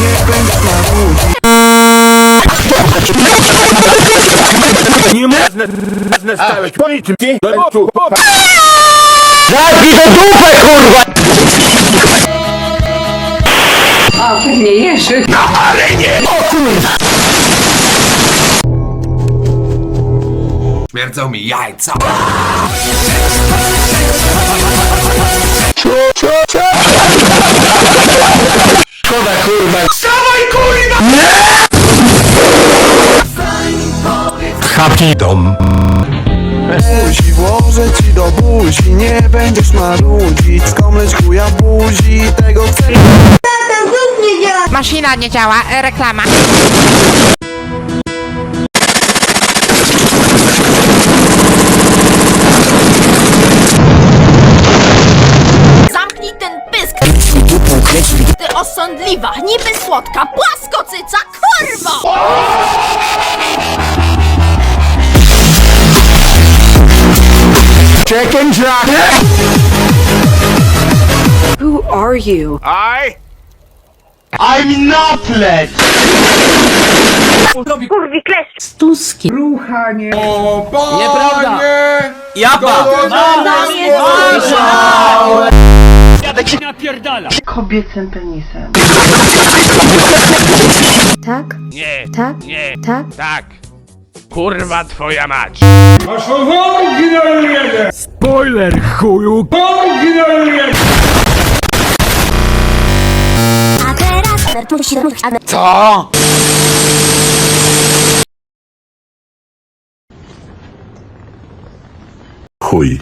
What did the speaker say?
nie będziesz marudzić Nie można znastałeś po niczym do oczu Zabij do dupę, kurwa! O, pewnie Jerzy. Śmierdzą mi jajca. Kurwa! Dawaj kurwa! Chapki dom. Buzi, włożę ci do buzi, nie będziesz marudzić Skomleć chuja buzi, tego chcę Maszyna nie działa, e, reklama. Zamknij ten pysk! Ty osądliwa, niby słodka, płaskocyca, kurwo! Chicken Jack! Who are you? Aj! I'm not led! Stuski. O panie! Japa! Kobiecym penisem. Tak? Nie, Tak? nie, Tak? tak. Kurwa twoja mać. Masz ogień Spoiler chuju! Ogień Co? Chuj.